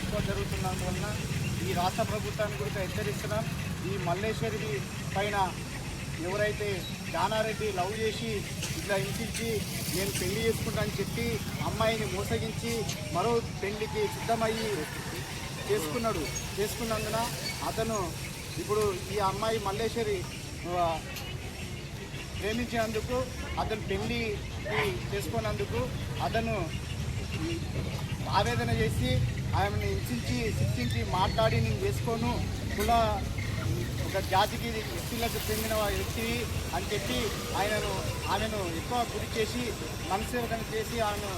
ఎక్కువ జరుగుతున్నందువలన ఈ రాష్ట్ర ప్రభుత్వాన్ని కూడా హెచ్చరిస్తున్నాం. ఈ మల్లేశ్వరి పైన ఎవరైతే జానారెడ్డి లవ్ చేసి ఇట్లా హింసించి నేను పెళ్ళి చేసుకుంటానని చెప్పి అమ్మాయిని మోసగించి మరో పెళ్ళికి సిద్ధమయ్యి చేసుకున్నాడు. చేసుకున్నందున అతను ఇప్పుడు ఈ అమ్మాయి మల్లేశ్వరి ప్రేమించినందుకు అతను పెళ్ళి చేసుకున్నందుకు అతను ఆవేదన చేసి ఆమెను హింసించి శిక్షించి మాట్లాడి నేను చేసుకోను కుల ఒక జాతికి వ్యక్తులకు చెందిన వ్యక్తి అని చెప్పి ఆయనను ఆమెను ఎక్కువ గురి చేసి మనసేవదన చేసి ఆమెను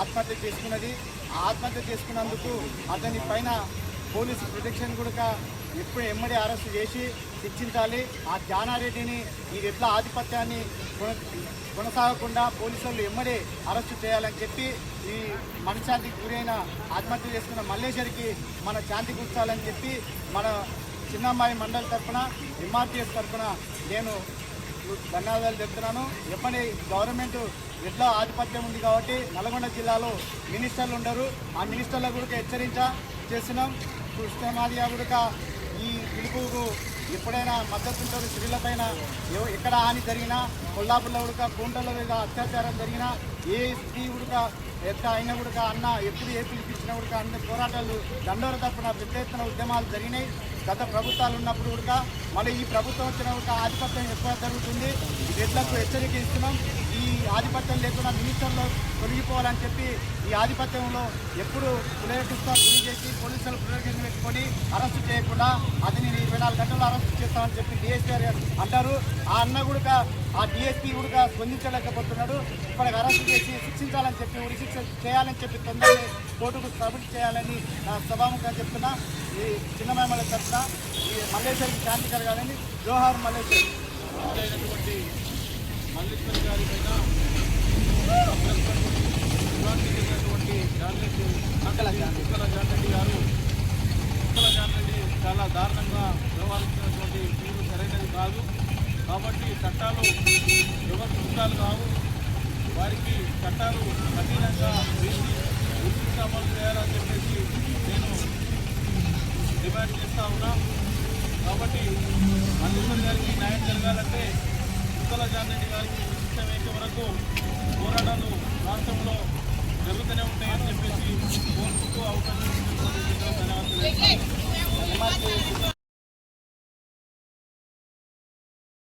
ఆత్మహత్య చేసుకున్నది. ఆత్మహత్య చేసుకున్నందుకు అతని పైన పోలీసు ప్రొటెక్షన్ కూడా ఎప్పుడు ఎమ్మడి అరెస్ట్ చేసి శిక్షించాలి. ఆ జానారెడ్డిని ఈ ఎట్లా ఆధిపత్యాన్ని కొన- కొనసాగకుండా పోలీసులు ఎమ్మడే అరెస్టు చేయాలని చెప్పి ఈ మనశ్శాంతికి గురైన ఆత్మహత్య చేసుకున్న మల్లేశ్వరికి మన శాంతి కూర్చాలని చెప్పి మన చిన్నమ్మాయి మండలి తరఫున ఎంఆర్టీఎస్ తరఫున నేను ధన్యవాదాలు చెప్తున్నాను. ఎప్పటి గవర్నమెంట్ ఎట్లా ఆధిపత్యం ఉంది కాబట్టి నల్గొండ జిల్లాలో మినిస్టర్లు ఉండరు. ఆ మినిస్టర్ల కూడా హెచ్చరించ చేస్తున్నాం కృష్ణమాదిగా కూడా ఈ పిలుపుకు ఎప్పుడైనా మద్దతు ఉంటారు స్త్రీలపైన ఎక్కడ హాని జరిగినా కొల్లాపుల్లో ఉడక కుంటల మీద అత్యాచారం జరిగినా ఏ స్త్రీ ఉడక ఎట్లా అయినా ఉడక అన్న ఎప్పుడు ఏ పిలిపించినా ఉడక అన్ని పోరాటాలు దండోర తరపున పెద్ద ఎత్తున ఉద్యమాలు జరిగినాయి. గత ప్రభుత్వాలు ఉన్నప్పుడు కూడా మళ్ళీ ఈ ప్రభుత్వం వచ్చిన ఒక ఆధిపత్యం ఎక్కువ జరుగుతుంది. రెడ్లకు హెచ్చరిక ఇస్తున్నాం. ఈ ఆధిపత్యం లేకుండా మినిస్టర్లో తొలగిపోవాలని చెప్పి ఈ ఆధిపత్యంలో ఎప్పుడు పునరుద్ధరిస్తా. గురి చేసి పోలీసులు పునరుద్ధరణ పెట్టుకొని అరెస్ట్ చేయకుండా అతని ఇరవై నాలుగు గంటల్లో అరెస్ట్ చేస్తామని చెప్పి డిఎస్పీ అంటారు. ఆ అన్న కూడా ఆ డిఎస్పీ కూడా స్పందించలేకపోతున్నాడు. ఇప్పటికి అరెస్ట్ చేసి శిక్షించాలని చెప్పి ఉరి శిక్ష చేయాలని చెప్పి తొందరగా కోర్టుకు సబ్మిట్ చేయాలని సభాముఖంగా చెప్తున్నా. ఈ చిన్నమేమల తరఫున ఈ మల్లేశ్వరికి శాంతి కలగాలని జోహార్ మల్లేశ్వరి. అయినటువంటి మల్లేశ్వరి గారి పైన చెందినటువంటి జాన్రెడ్డి అక్కల గారు అక్కల జాన్రెడ్డి చాలా దారుణంగా వ్యవహరించినటువంటి తీరు సరైనది కాదు. కాబట్టి చట్టాలు ఎవరు చుట్టాలు కావు. వారికి చట్టాలు కఠినంగా వేసి ఉచిత అమలు చేయాలని చెప్పేసి నేను డిమాండ్ చేస్తా ఉన్నా. కాబట్టి మల్లేశ్వర్ గారికి న్యాయం జరగాలంటే ఉత్తల జాన్రెడ్డి గారికి శిక్ష వేసే వరకు పోరాటాలు రాష్ట్రంలో జరుగుతూనే ఉంటాయని చెప్పేసి కోరుకుంటున్నాను